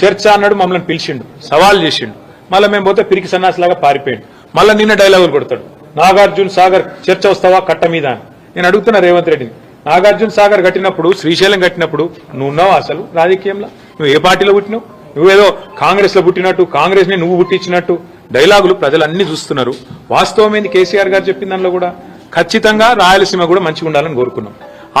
చర్చ అన్నాడు మమ్మల్ని పిలిచిండు సవాల్ చేసిండు. మళ్ళీ మేము పోతే పిరికి సన్నాసిలాగా పారిపోయాడు. మళ్ళీ నిన్న డైలాగులు కొడతాడు. నాగార్జున సాగర్ చర్చ వస్తావా కట్ట మీద నేను అడుగుతున్నా రేవంత్ రెడ్డిని నాగార్జున సాగర్ కట్టినప్పుడు శ్రీశైలం కట్టినప్పుడు నువ్వున్నావు అసలు రాజకీయంలో? నువ్వు ఏ పార్టీలో పుట్టినావు? నువ్వేదో కాంగ్రెస్లో పుట్టినట్టు కాంగ్రెస్ని నువ్వు పుట్టించినట్టు డైలాగులు ప్రజలు అన్ని చూస్తున్నారు. వాస్తవమైంది కేసీఆర్ గారు చెప్పిన దానిలో కూడా? ఖచ్చితంగా రాయలసీమ కూడా మంచిగా ఉండాలని కోరుకున్నాం.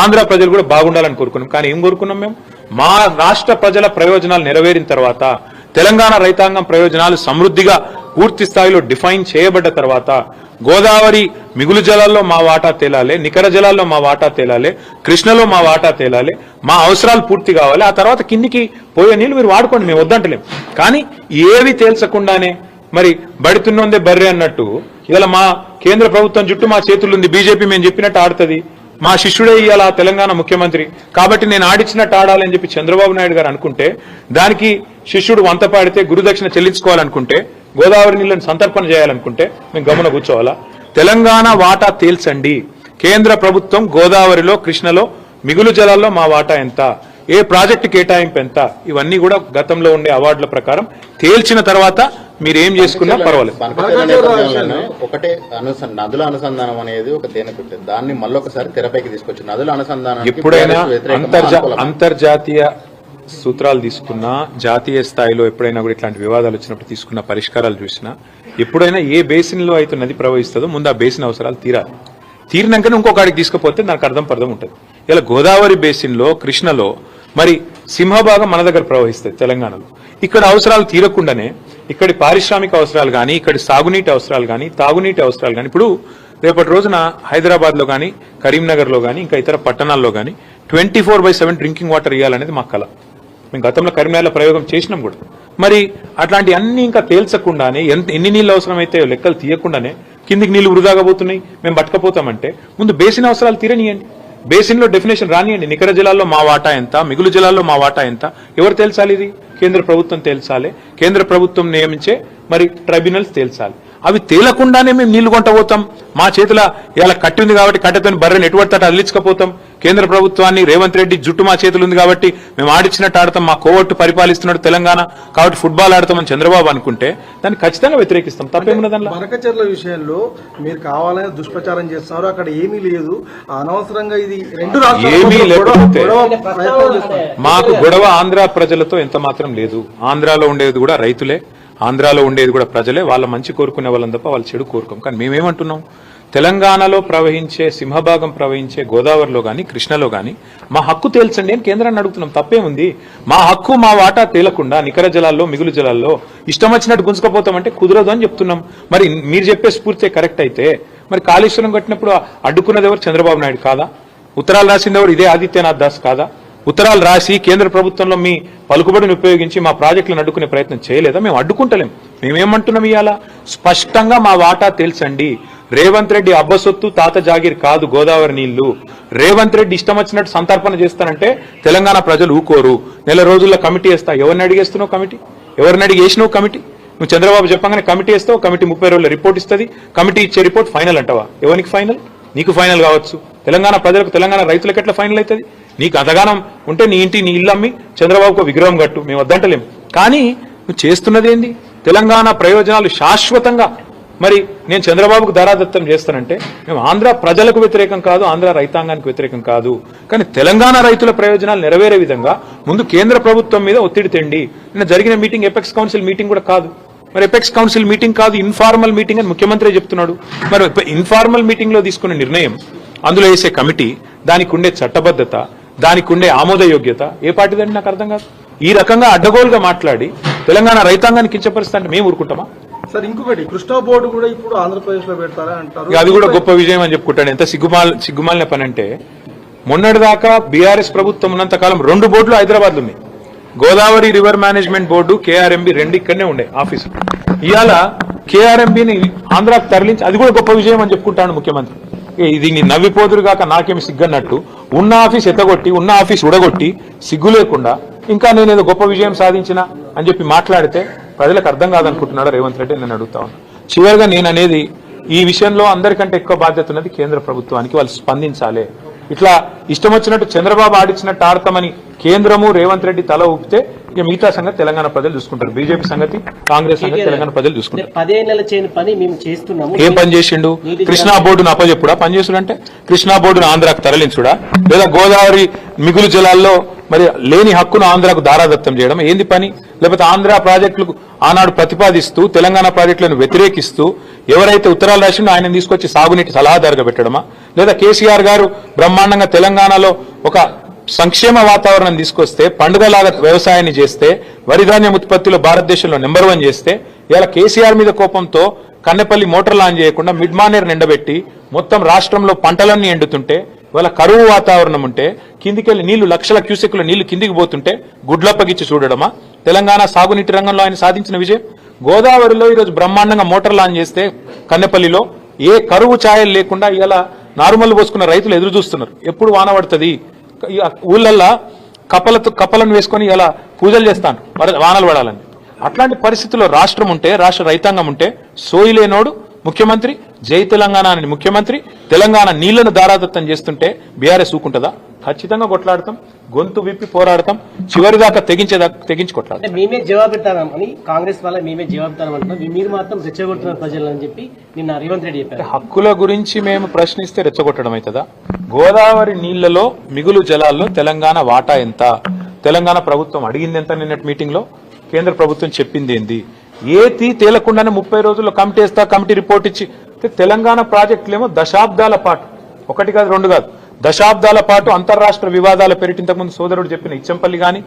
ఆంధ్ర ప్రజలు కూడా బాగుండాలని కోరుకున్నాం. కానీ ఏం కోరుకున్నాం మేము? మా రాష్ట్ర ప్రజల ప్రయోజనాలు నెరవేరిన తర్వాత తెలంగాణ రైతాంగం ప్రయోజనాలు సమృద్ధిగా పూర్తి స్థాయిలో డిఫైన్ చేయబడ్డ తర్వాత గోదావరి మిగులు జలాల్లో మా వాటా తేలాలి నికర జలాల్లో మా వాటా తేలాలి కృష్ణలో మా వాటా తేలాలి మా అవసరాలు పూర్తి కావాలి ఆ తర్వాత కిందికి పోయే నీళ్ళు మీరు వాడుకోండి మేము వద్దంటలేం. కానీ ఏవి తేల్చకుండానే మరి బడితున్నోందే బర్రె అన్నట్టు ఇవాళ మా కేంద్ర ప్రభుత్వం చుట్టూ మా చేతుల్లో ఉంది బీజేపీ మేము చెప్పినట్టు ఆడుతుంది. మా శిష్యుడే ఇవాళ తెలంగాణ ముఖ్యమంత్రి? కాబట్టి నేను ఆడిచ్చినట్టు ఆడాలని చెప్పి చంద్రబాబు నాయుడు గారు అనుకుంటే దానికి శిష్యుడు వంత పాడితే గురుదక్షిణ చెల్లించుకోవాలనుకుంటే గోదావరి నీళ్ళని సంతర్పణ చేయాలనుకుంటే మేము గమన కూర్చోవాలా? తెలంగాణ వాటా తేల్చండి. కేంద్ర ప్రభుత్వం గోదావరిలో కృష్ణలో మిగులు జలాల్లో మా వాటా ఎంత? ఏ ప్రాజెక్టు కేటాయింపు ఎంత? ఇవన్నీ కూడా గతంలో ఉండే అవార్డుల ప్రకారం తేల్చిన తర్వాత మీరు ఏం చేసుకున్నా పర్వాలేదు. ఒకటే అనుస నదుల అనుసంధానం అనేది ఒక తేనె దాన్ని మళ్ళొకసారి తెరపైకి తీసుకొచ్చి నదుల అనుసంధానం ఎప్పుడైనా అంతర్జా అంతర్జాతీయ సూత్రాలు తీసుకున్నా జాతీయ స్థాయిలో ఎప్పుడైనా కూడా ఇట్లాంటి వివాదాలు వచ్చినప్పుడు తీసుకున్న పరిష్కారాలు చూసినా ఎప్పుడైనా ఏ బేసిన్లో అయితే నది ప్రవహిస్తుందో ముందు ఆ బేసిన్ అవసరాలు తీరాలి. తీరినాకనే ఇంకొకడికి తీసుకుపోతే దానికి అర్థం పర్థం ఉంటుంది. ఇలా గోదావరి బేసిన్లో కృష్ణలో మరి సింహభాగం మన దగ్గర ప్రవహిస్తాయి తెలంగాణలో. ఇక్కడ అవసరాలు తీరకుండానే ఇక్కడి పారిశ్రామిక అవసరాలు కానీ ఇక్కడి సాగునీటి అవసరాలు కానీ తాగునీటి అవసరాలు కానీ ఇప్పుడు రేపటి రోజున హైదరాబాద్లో కానీ కరీంనగర్లో కానీ ఇంకా ఇతర పట్టణాల్లో కానీ twenty four by seven drinking water ఇవ్వాలనేది మా కళ మేము గతంలో కరీంనగర్లో ప్రయోగం చేసినాం కూడా. మరి అట్లాంటి అన్ని ఇంకా తేల్చకుండానే ఎంత ఎన్ని నీళ్ళు అవసరమైతే లెక్కలు తీయకుండానే కిందికి నీళ్ళు వృధాగా పోతున్నాయి మేము పట్టుకపోతామంటే ముందు బేసిన్ అవసరాలు తీరనియండి. బేసిన్లో డెఫినేషన్ రానియండి. నికర జలాల్లో మా వాటా ఎంత? మిగులు జలాల్లో మా వాటా ఎంత? ఎవరు తేల్చాలి ఇది? కేంద్ర ప్రభుత్వం తేల్చాలి. కేంద్ర ప్రభుత్వం నియమించే మరి ట్రైబ్యునల్స్ తేల్చాలి. అవి తేలకుండానే మేము నీళ్ళు కొంట పోతాం మా చేతుల ఇలా కట్టి ఉంది కాబట్టి కట్టెతోని బర్రెని ఎటువంటి తట అల్లించకపోతాం. కేంద్ర ప్రభుత్వాన్ని రేవంత్ రెడ్డి జుట్టు మా చేతులు ఉంది కాబట్టి మేము ఆడిచ్చినట్టు ఆడతాం. మా కోవట్టు పరిపాలిస్తున్నాడు తెలంగాణ. కాబట్టి ఫుట్బాల్ ఆడతామని చంద్రబాబు అనుకుంటే దాన్ని ఖచ్చితంగా వ్యతిరేకిస్తాం. తప్పేమున్నది దానిలో? బనకచెర్ల విషయంలో మీరు కావాలని దుష్ప్రచారం చేస్తున్నారు. అక్కడ ఏమీ లేదు. అనవసరంగా ఇది రెండు ఏమీ లేకపోతే-. మాకు గొడవ ఆంధ్ర ప్రజలతో ఎంత మాత్రం లేదు. ఆంధ్రాలో ఉండేది కూడా రైతులే. ఆంధ్రాలో ఉండేది కూడా ప్రజలే వాళ్ళ మంచి కోరుకునే వాళ్ళని తప్ప వాళ్ళ చెడు కోరుకోం. కానీ మేమేమంటున్నాం? తెలంగాణలో ప్రవహించే సింహభాగం ప్రవహించే గోదావరిలో కానీ కృష్ణలో కానీ మా హక్కు తేల్చండి అని కేంద్రాన్ని అడుగుతున్నాం. తప్పేముంది? మా హక్కు మా వాటా తేలకుండా నికర జలాల్లో మిగులు జలాల్లో ఇష్టం వచ్చినట్టు గుంజుకపోతామంటే కుదరదు అని చెప్తున్నాం. మరి మీరు చెప్పే స్ఫూర్తి కరెక్ట్ అయితే మరి కాళేశ్వరం కట్టినప్పుడు అడ్డుకున్నది ఎవరు? చంద్రబాబు నాయుడు కాదా? ఉత్తరాలు రాసింది ఎవరు? ఇదే ఆదిత్యనాథ్ దాస్ కాదా? ఉత్తరాలు రాసి కేంద్ర ప్రభుత్వంలో మీ పలుకుబడిని ఉపయోగించి మా ప్రాజెక్టులను అడ్డుకునే ప్రయత్నం చేయలేదా? మేము అడ్డుకుంటలేం. మేమేమంటున్నాం ఇవాళ స్పష్టంగా మా వాటా తెలుసండి రేవంత్ రెడ్డి అబ్బసొత్తు తాత జాగీర్ కాదు గోదావరి నీళ్ళు. రేవంత్ రెడ్డి ఇష్టం వచ్చినట్టు సంతర్పణ చేస్తానంటే తెలంగాణ ప్రజలు ఊకోరు. నెల రోజుల్లో కమిటీ వేస్తా. ఎవరిని అడిగేస్తున్నావు కమిటీ? ఎవరిని అడిగేసినావు కమిటీ? నువ్వు చంద్రబాబు చెప్పగానే కమిటీ వేస్తావు కమిటీ ముప్పై రోజుల రిపోర్ట్ ఇస్తుంది. కమిటీ ఇచ్చే రిపోర్ట్ ఫైనల్ అంటావా? ఎవరికి ఫైనల్? నీకు ఫైనల్ కావచ్చు. తెలంగాణ ప్రజలకు తెలంగాణ రైతులకు ఎట్లా ఫైనల్ అవుతుంది? నీకు అదగానం ఉంటే నీ ఇంటి నీ ఇల్లు అమ్మి చంద్రబాబుకు విగ్రహం కట్టు మేము వద్దంటలేం. కానీ నువ్వు చేస్తున్నది ఏంది? తెలంగాణ ప్రయోజనాలు శాశ్వతంగా. మరి నేను చంద్రబాబుకు ధారాదత్తం చేస్తానంటే మేము ఆంధ్ర ప్రజలకు వ్యతిరేకం కాదు ఆంధ్ర రైతాంగానికి వ్యతిరేకం కాదు. కానీ తెలంగాణ రైతుల ప్రయోజనాలు నెరవేరే విధంగా ముందు కేంద్ర ప్రభుత్వం మీద ఒత్తిడి తెండి. నిన్న జరిగిన మీటింగ్ ఎపెక్స్ కౌన్సిల్ మీటింగ్ కూడా కాదు. మరి ఎపెక్స్ కౌన్సిల్ మీటింగ్ కాదు ఇన్ఫార్మల్ మీటింగ్ అని ముఖ్యమంత్రి చెప్తున్నాడు. మరి ఇన్ఫార్మల్ మీటింగ్లో తీసుకున్న నిర్ణయం అందులో వేసే కమిటీ దానికి ఉండే చట్టబద్ధత దానికి ఉండే ఆమోదయోగ్యత. ఏ పార్టీదండి నాకు అర్థం కాదు. ఈ రకంగా అడ్డగోలుగా మాట్లాడి తెలంగాణ రైతాంగాన్ని కించపరుస్తా అంటే మేము ఊరుకుంటామా? సార్ ఇంకొకటి కృష్ణా బోర్డు కూడా ఇప్పుడు ఆంధ్రప్రదేశ్లో పెడతారా అంటారు? అది కూడా గొప్ప విజయం అని చెప్పుకుంటాడు ఎంత సిగ్గుమాల సిగ్గుమాలిన పని అంటే మొన్నటిదాకా బీఆర్ఎస్ ప్రభుత్వం ఉన్నంత కాలం రెండు బోర్డులు హైదరాబాద్ ఉన్నాయి Godavari river management board KRMB రెండు ఇక్కడనే ఉండే ఆఫీసు. ఇవాళ కేఆర్ఎంబిని ఆంధ్రాకు తరలించి అది కూడా గొప్ప విజయం అని చెప్పుకుంటాడు ముఖ్యమంత్రి. దీన్ని ఇది నాకేమి సిగ్గన్నట్టు. ఉన్న ఆఫీస్ ఎత్తగొట్టి ఉన్న ఆఫీస్ ఉడగొట్టి సిగ్గు లేకుండా ఇంకా నేను ఏదో గొప్ప విజయం సాధించిన అని చెప్పి మాట్లాడితే ప్రజలకు అర్థం కాదనుకుంటున్నాడు రేవంత్ రెడ్డి నేను అడుగుతా చివరిగా నేను అనేది ఈ విషయంలో అందరికంటే ఎక్కువ బాధ్యత ఉన్నది కేంద్ర ప్రభుత్వానికి వాళ్ళు స్పందించాలి. ఇట్లా ఇష్టం వచ్చినట్టు చంద్రబాబు ఆడిచ్చినట్టు ఆడతామని కేంద్రము రేవంత్ రెడ్డి తల ఊపితే ఇక మిగతా సంగతి తెలంగాణ ప్రజలు చూసుకుంటారు. బీజేపీ సంగతి కాంగ్రెస్ సంగతి తెలంగాణ ప్రజలు చూసుకుంటారు. పదేళ్ళ చేయని పని మేము చేస్తున్నాము. ఏం పని చేసిండు? కృష్ణా బోర్డును అప్పచెప్పుడా పని చేసుడంటే కృష్ణా బోర్డును ఆంధ్రాకు తరలించుడా? లేదా గోదావరి మిగులు జలాల్లో మరి లేని హక్కును ఆంధ్రాకు దారాదత్తం చేయడం ఏంది పని? లేకపోతే ఆంధ్ర ప్రాజెక్టులకు ఆనాడు ప్రతిపాదిస్తూ తెలంగాణ ప్రాజెక్టులను వ్యతిరేకిస్తూ ఎవరైతే ఉత్తరాలు రాసిండో ఆయన తీసుకొచ్చి సాగునీటి సలహాదారుగా పెట్టడమా? లేదా కేసీఆర్ గారు బ్రహ్మాండంగా తెలంగాణలో ఒక సంక్షేమ వాతావరణం తీసుకొస్తే పండుగలాగా వ్యవసాయాన్ని చేస్తే వరి ధాన్యం ఉత్పత్తిలో భారతదేశంలో నెంబర్ వన్ చేస్తే ఇలా కేసీఆర్ మీద కోపంతో కన్నెపల్లి మోటార్ లాంచ్ చేయకుండా మిడ్ మానేర్ నిండబెట్టి మొత్తం రాష్ట్రంలో పంటలన్నీ ఎండుతుంటే ఇవాళ కరువు వాతావరణం ఉంటే కిందికెళ్ళి నీళ్ళు లక్షల క్యూసెక్ల నీళ్ళు కిందికి పోతుంటే గుడ్లప్పగిచ్చి చూడడమా? తెలంగాణ సాగునీటి రంగంలో ఆయన సాధించిన విజయం. గోదావరిలో ఈరోజు బ్రహ్మాండంగా మోటార్ లాంచ్ చేస్తే కన్నెపల్లిలో ఏ కరువు ఛాయలు లేకుండా ఇలా నారుమల్లు పోసుకున్న రైతులు ఎదురు చూస్తున్నారు ఎప్పుడు వాన పడుతుంది? ఊళ్ళల్లో కప్పలతో కప్పలను వేసుకొని ఇలా పూజలు చేస్తాను వానలు పడాలని. అట్లాంటి పరిస్థితుల్లో రాష్ట్రం ఉంటే రాష్ట్ర రైతాంగం ఉంటే సోయిలేనోడు ముఖ్యమంత్రి జై తెలంగాణ అని ముఖ్యమంత్రి తెలంగాణ నీళ్ళను దారాదత్తం చేస్తుంటే బీఆర్ఎస్ ఊకుంటుందా? ఖచ్చితంగా కొట్లాడతాం గొంతు విప్పి పోరాడతాం చివరిదాకా తెగించేదాకా తెగించి కొట్లాడతాం. అంటే మేమే కాంగ్రెస్ వల్ల మేమే మీరు మాత్రం రెచ్చగొడుతున్నారు ప్రజలు అని చెప్పి నిన్న రేవంత్ రెడ్డి చెప్పారు. హక్కుల గురించి మేము ప్రశ్నిస్తే రెచ్చగొట్టడం అవుతుందా? గోదావరి నీళ్ళలో మిగులు జలాల్లో తెలంగాణ వాటా ఎంత? తెలంగాణ ప్రభుత్వం అడిగింది ఎంత నిన్నటి మీటింగ్లో కేంద్ర ప్రభుత్వం చెప్పింది ఏంది? ఏతి తేలకుండానే ముప్పై రోజుల్లో కమిటీ వేస్తా కమిటీ రిపోర్ట్ ఇచ్చి. తెలంగాణ ప్రాజెక్టులేమో దశాబ్దాల పాటు. ఒకటి కాదు రెండు కాదు. దశాబ్దాల పాటు అంతర్రాష్ట్ర వివాదాల పేరిట ఇంతకుముందు సోదరుడు చెప్పిన ఇచ్చంపల్లి గాని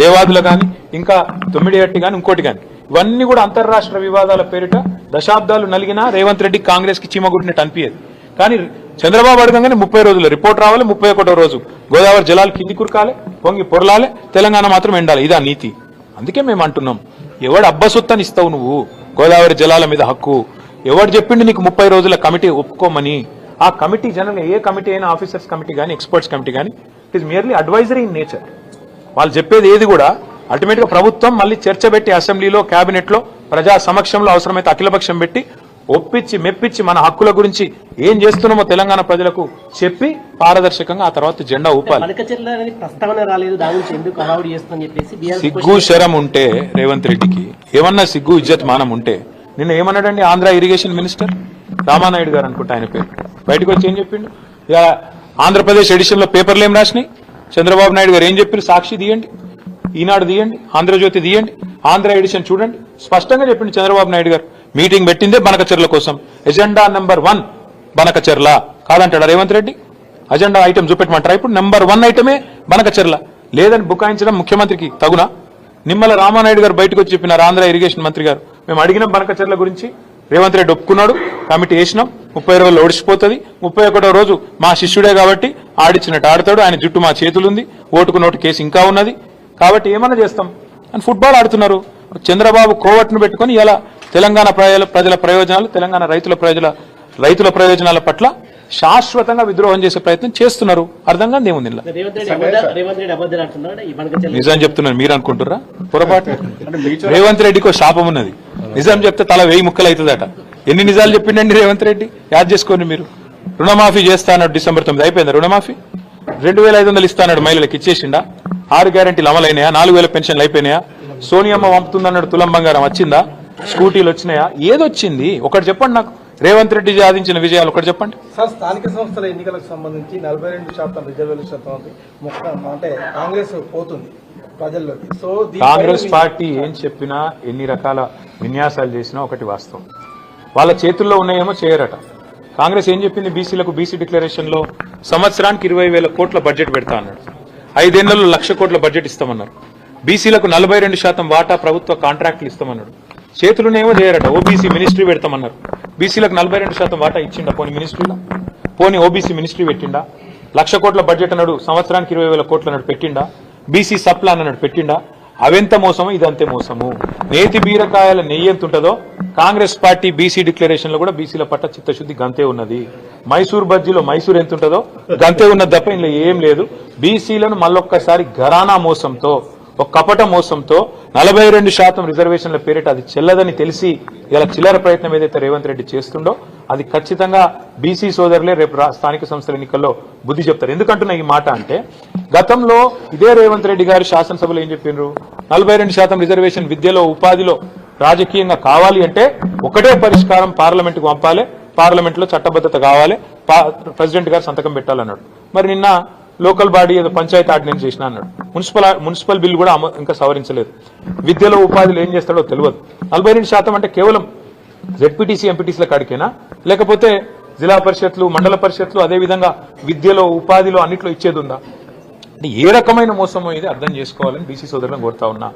దేవాదుల గాని ఇంకా తొమ్మిడిగట్టి గాని ఇంకోటి గాని. ఇవన్నీ కూడా అంతర్రాష్ట్ర వివాదాల పేరిట దశాబ్దాలు నలిగినా రేవంత్ రెడ్డి కాంగ్రెస్కి చీమగుడినట్టు అనిపించేది కానీ చంద్రబాబు అడగంగానే ముప్పై రోజులు రిపోర్ట్ రావాలి ముప్పై ఒకటో రోజు. గోదావరి జలాలు కింది కురకాలి పొంగి పొరలాలి తెలంగాణ మాత్రం ఎండాలి. ఇదా నీతి. అందుకే మేము అంటున్నాం ఎవడు అబ్బసొత్తని ఇస్తావు నువ్వు? గోదావరి జలాల మీద హక్కు. ఎవడు చెప్పిండు నీకు ముప్పై రోజుల కమిటీ ఒప్పుకోమని? ఆ కమిటీ జనరల్ ఏ కమిటీ అయినా ఆఫీసర్స్ కమిటీ కానీ ఎక్స్పర్ట్స్ కమిటీ కానీ it is merely advisory in nature వాళ్ళు చెప్పేది ఏది కూడా అల్టిమేట్గా ప్రభుత్వం మళ్ళీ చర్చ పెట్టి అసెంబ్లీలో కేబినెట్లో ప్రజా సమక్షంలో అవసరమైతే అఖిలపక్షం పెట్టి ఒప్పించి మెప్పించి మన హక్కుల గురించి ఏం చేస్తున్నామో తెలంగాణ ప్రజలకు చెప్పి పారదర్శకంగా ఆ తర్వాత జెండా ఊపాలి. సిగ్గు శరం ఉంటే రేవంత్ రెడ్డికి ఏమన్నా సిగ్గు ఇజ్జత్ మానం ఉంటే నిన్న ఏమన్నాడండి ఆంధ్ర ఇరిగేషన్ మినిస్టర్ రామానాయుడు గారు అనుకుంటా ఆయన పేరు. బయటకు వచ్చి ఏం చెప్పిండు? ఇక ఆంధ్రప్రదేశ్ ఎడిషన్లో పేపర్లు ఏం రాసినాయి? చంద్రబాబు నాయుడు గారు ఏం చెప్పారు? సాక్షి తీయండి. ఈనాడు తీయండి. ఆంధ్రజ్యోతి తీయండి. ఆంధ్ర ఎడిషన్ చూడండి. స్పష్టంగా చెప్పిండు చంద్రబాబు నాయుడు గారు. మీటింగ్ పెట్టిందే బనకచెర్ల కోసం. Agenda number one Banakacherla. కాదంటాడా Revanth Reddy? Agenda item చూపెట్టమంటారా? ఇప్పుడు నెంబర్ వన్ ఐటమే బనకచెర్ల. లేదని బుకాయించడం ముఖ్యమంత్రికి తగునా? నిమ్మల రామానాయుడు గారు బయటకు వచ్చి చెప్పినారు ఆంధ్ర ఇరిగేషన్ మంత్రి గారు. మేము అడిగిన బనకచెర్ల గురించి. రేవంత్ రెడ్డి ఒప్పుకున్నాడు. కమిటీ వేసినాం. ముప్పై రోజుల్లో ఓడిచిపోతుంది ముప్పై ఒకటో రోజు మా శిష్యుడే కాబట్టి ఆడిచ్చినట్టు ఆడతాడు. ఆయన జుట్టు మా చేతులుంది. ఓటుకు నోటు కేసు ఇంకా ఉన్నది. కాబట్టి ఏమన్నా చేస్తాం. అని ఫుట్బాల్ ఆడుతున్నారు. చంద్రబాబు కోవట్ను పెట్టుకొని ఇలా తెలంగాణ ప్రజల ప్రజల ప్రయోజనాలు తెలంగాణ రైతుల ప్రయోజన రైతుల ప్రయోజనాల పట్ల శాశ్వతంగా విద్రోహం చేసే ప్రయత్నం చేస్తున్నారు. అర్థం కాదు ఏముంది నిజం చెప్తున్నారు మీరు అనుకుంటుర్రా? పొరపాటు. రేవంత్ రెడ్డికి ఒక శాపం ఉన్నది. నిజం చెప్తే తల వెయ్యి ముక్కలు అవుతుందట. ఎన్ని నిజాలు చెప్పిండండి రేవంత్ రెడ్డి? యాద్ చేసుకోండి మీరు. రుణమాఫీ చేస్తా అన్నాడు డిసెంబర్ తొమ్మిది. అయిపోయిందా రుణమాఫీ? రెండు వేల ఐదు వందలు ఇస్తా అన్నాడు మహిళలకు ఇచ్చేసిండా? ఆరు గ్యారెంటీలు అమలైనాయా? నాలుగు వేల పెన్షన్లు అయిపోయినాయా? సోనియమ్మ పంపుతుందన్నాడు తులం బంగారం వచ్చిందా? స్కూటీలు వచ్చినాయా? ఏదొచ్చింది? ఒకటి చెప్పండి నాకు. రేవంత్ రెడ్డి సాధించిన విజయాలు ఒకటి చెప్పండి. సార్ స్థానిక సంస్థల ఎన్నికలకు సంబంధించి నలభై రెండు శాతం రిజర్వేషన్ అంటే కాంగ్రెస్ పోతుంది ప్రజల్లోకి. సో కాంగ్రెస్ పార్టీ ఏం చెప్పినా ఎన్ని రకాల విన్యాసాలు చేసినా ఒకటి వాస్తవం. వాళ్ళ చేతుల్లో ఉన్నాయేమో చేయరట. కాంగ్రెస్ ఏం చెప్పింది? బీసీలకు బీసీ డిక్లరేషన్లో సంవత్సరానికి ఇరవై వేల కోట్ల బడ్జెట్ పెడతా అన్నాడు. ఐదేళ్ళలో లక్ష కోట్ల బడ్జెట్ ఇస్తామన్నారు. బీసీలకు నలభై రెండు శాతం వాటా ప్రభుత్వ కాంట్రాక్టులు ఇస్తామన్నాడు. చేతులునేమో చేయరట. OBC ministry పెడతామన్నారు. బీసీలకు నలభై రెండు శాతం వాటా ఇచ్చిండా పోనీ మినిస్ట్రీలో పోనీ ఓబీసీ మినిస్ట్రీ పెట్టిండా? లక్ష కోట్ల బడ్జెట్ అన్నాడు సంవత్సరానికి ఇరవై వేల కోట్లు అన్నాడు పెట్టిండా? బీసీ సప్లాన్ అన్నాడు పెట్టిండా? అవెంత మోసము ఇదంతే మోసము. నేతి బీరకాయల నెయ్యి ఎంత ఉంటుందో కాంగ్రెస్ పార్టీ బీసీ డిక్లరేషన్లో కూడా బీసీల పట్ల చిత్తశుద్ధి గంతే ఉన్నది. మైసూర్ బజ్జీలో మైసూర్ ఎంత ఉంటుందో గంతే ఉన్నది తప్ప ఇందులో ఏం లేదు. బీసీలను మళ్ళొక్కసారి ఘరానా మోసంతో ఒక కపట మోసంతో నలభై రెండు శాతం రిజర్వేషన్ల పేరిట అది చెల్లదని తెలిసి ఇలా చిల్లర ప్రయత్నం ఏదైతే రేవంత్ రెడ్డి చేస్తుండో అది ఖచ్చితంగా బీసీ సోదరులే రేపు రా- స్థానిక సంస్థల ఎన్నికల్లో బుద్ధి చెప్తారు. ఎందుకంటున్న ఈ మాట అంటే గతంలో ఇదే రేవంత్ రెడ్డి గారు శాసనసభలో ఏం చెప్పిండ్రు? నలభై రెండు శాతం రిజర్వేషన్ విద్యలో ఉపాధిలో రాజకీయంగా కావాలి అంటే ఒకటే పరిష్కారం పార్లమెంట్కు పంపాలి పార్లమెంట్లో చట్టబద్ధత కావాలి ప్రెసిడెంట్ గారు సంతకం పెట్టాలన్నాడు. మరి నిన్న లోకల్ బాడీ ఏదో పంచాయతీ ఆర్డినెన్స్ చేసిన అన్నాడు. మున్సిపల్ మున్సిపల్ బిల్ కూడా ఇంకా సవరించలేదు. విద్యలో ఉపాధిలో ఏం చేస్తాడో తెలియదు. నలభై రెండు శాతం అంటే కేవలం జెడ్పీటీసీ ఎంపీటీసీల కాడికేనా? లేకపోతే జిల్లా పరిషత్లు మండల పరిషత్లు అదే విధంగా విద్యలో ఉపాధిలో అన్నిట్లో ఇచ్చేది ఉందా? అంటే ఏ రకమైన మోసమో ఇది అర్థం చేసుకోవాలని బీసీ సోదరులను కోరుతా ఉన్నా.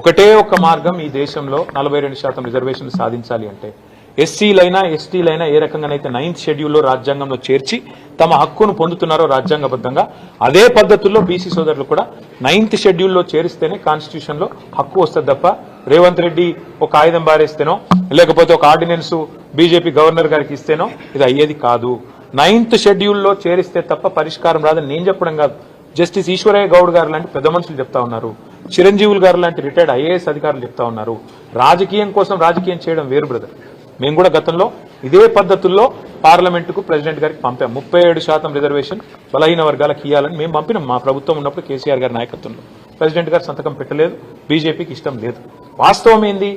ఒకటే ఒక మార్గం ఈ దేశంలో నలభై రెండు శాతం రిజర్వేషన్లు సాధించాలి అంటే. ఎస్సీలైనా ఎస్టీలైనా ఏ రకంగానైతే నైన్త్ షెడ్యూల్లో రాజ్యాంగంలో చేర్చి తమ హక్కును పొందుతున్నారో రాజ్యాంగబద్ధంగా. అదే పద్ధతుల్లో బీసీ సోదరులు కూడా నైన్త్ షెడ్యూల్లో చేరిస్తేనే కాన్స్టిట్యూషన్లో హక్కు వస్తుంది తప్ప రేవంత్ రెడ్డి ఒక ఆయుధం బారేస్తేనో లేకపోతే ఒక ఆర్డినెన్స్ బీజేపీ గవర్నర్ గారికి ఇస్తేనో ఇది అయ్యేది కాదు. నైన్త్ షెడ్యూల్లో చేరిస్తే తప్ప పరిష్కారం రాదని నేను చెప్పడం కాదు. జస్టిస్ ఈశ్వరయ్య గౌడ్ గారు లాంటి పెద్ద మనుషులు చెప్తా ఉన్నారు. చిరంజీవులు గారు లాంటి రిటైర్డ్ ఐఏఎస్ అధికారులు చెప్తా ఉన్నారు. రాజకీయం కోసం రాజకీయం చేయడం వేరు బ్రదర్. మేము కూడా గతంలో ఇదే పద్ధతుల్లో పార్లమెంటుకు ప్రెసిడెంట్ గారికి పంపాం. ముప్పై ఏడు శాతం రిజర్వేషన్ బలహీన వర్గాలకు ఇవ్వాలని మేము పంపినాం. మా ప్రభుత్వం ఉన్నప్పుడు కేసీఆర్ గారి నాయకత్వంలో. ప్రెసిడెంట్ గారు సంతకం పెట్టలేదు. బీజేపీకి ఇష్టం లేదు. వాస్తవం ఏంది?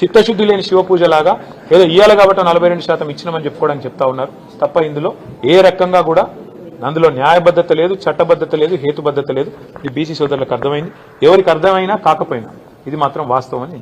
చిత్తశుద్ధి లేని శివపూజ లాగా ఏదో ఇయ్యాలి కాబట్టి నలభై రెండు శాతం ఇచ్చినామని చెప్పుకోవడానికి చెప్తా ఉన్నారు. తప్ప ఇందులో ఏ రకంగా కూడా అందులో న్యాయబద్ధత లేదు చట్టబద్ధత లేదు హేతుబద్ధత లేదు. ఇది బీసీ సోదరులకు అర్థమైంది. ఎవరికి అర్థమైనా కాకపోయినా ఇది మాత్రం వాస్తవం అని